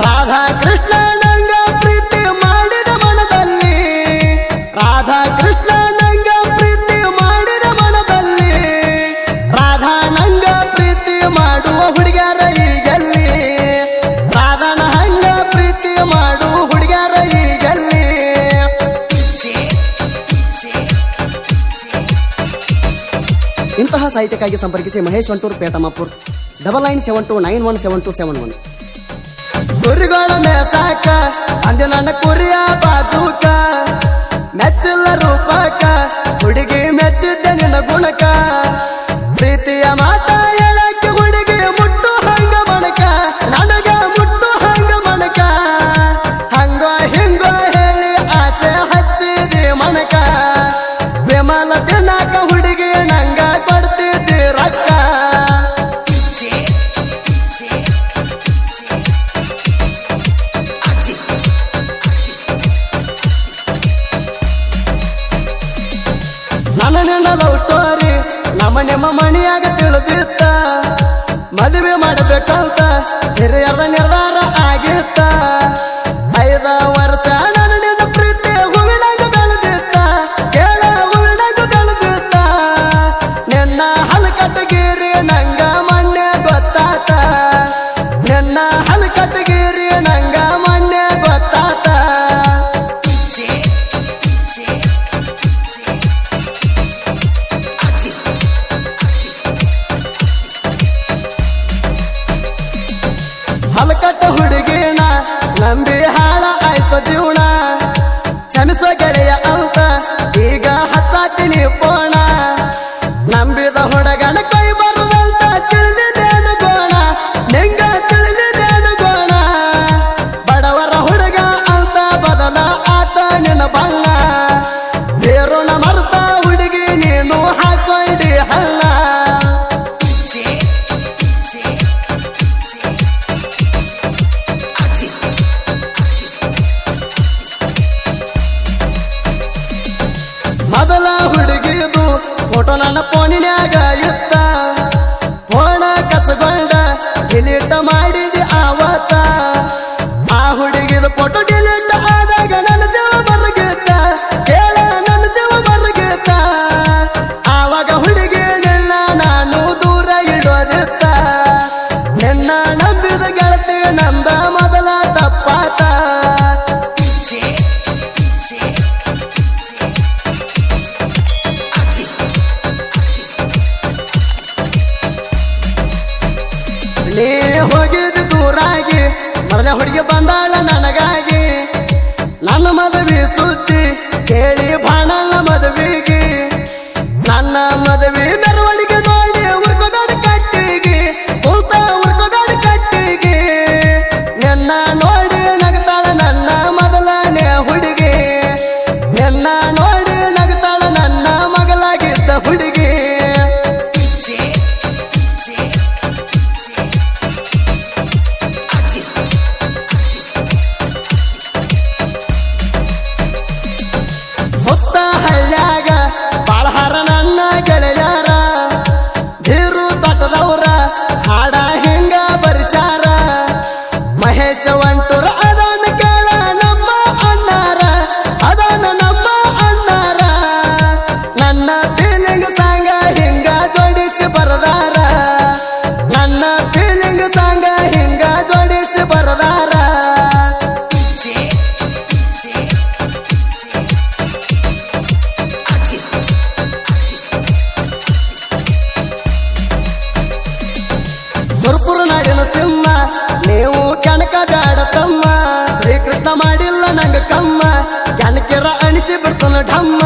ರಾಧಾ ಪ್ರೀತಿ ಮಾಡಿದ ಮನದಲ್ಲಿ. ರಾಧಾ ಮಾಡಿದ ರಾಧಾ ಮಾಡುವ ಪ್ರೀತಿ ಮಾಡುವ ಇಂತಹ ಸಾಹಿತ್ಯಕ್ಕಾಗಿ ಸಂಪರ್ಕಿಸಿ Mahesh Vantur Petamapur double nine seven two nine one seven two seven one ಕುರಿಗಳ ಮೇಸಾಕ ಅಂದೆ ನನ್ನ ಕುರಿಯ ಬಾಜೂಕ ನಮ್ಮ ಮಣಿಯಾಗ ತಿಳಿದಿತ್ತ. ಮದುವೆ ಮಾಡಬೇಕಂತ ಹಿರಿಯರ ನಿರ್ಧಾರ ಆಗಿತ್ತ. ಐದ ವರ್ಷ ನನ್ನ ಪ್ರೀತಿ ಹೂವಿನಾಗ ಬೆಳೆದಿತ್ತ. ಕೇಳ ಹೂವಿನಾಗ ಬೆಳೆದಿತ್ತ. ನಿನ್ನ ಹಲಕಟ್ಟಗಿರಿ ನಂಗ ಮಣ್ಣೆ ಗೊತ್ತಾತ. ನಿನ್ನ ಹಲಕಟ್ಟಗಿರಿ ಫೋಟೋ ನನ್ನ ಫೋನಿನ್ಯಾಗ ಇತ್ತ? ಹೊರಗೆ ಹುಡುಗಿ ಬಂದಾಳ ನನಗಾಗಿ. ನನ್ನ ಮದ ಅಂತರು ಅದಾನ ಕೇಳ ನಮ್ಮ ಅಣ್ಣಾರ ಅದಾನ ನಮ್ಮ ಅಣ್ಣಾರ. ನನ್ನ ಫೀಲಿಂಗ್ ತಾಂಗ ಹಿಂಗ ಜೋಡಿಸಿ ಬರದಾರ. ನನ್ನ ಫೀಲಿಂಗ್ ತಾಂಗ ಹಿಂಗ ಜೋಡಿಸಿ ಬರದಾರ. ಗುರುಪುರ ನಾಡಿನ ಸಿಂಹ ನೀವು ಬ್ಯಾಡ ತಮ್ಮ. ಶ್ರೀಕೃಷ್ಣ ಮಾಡಿಲ್ಲ ನಂಗ ಕಮ್ಮ. ಕಣಕಿರ ಅಣಿಸಿ ಬಿಡ್ತಾನ ಢಮ್ಮ.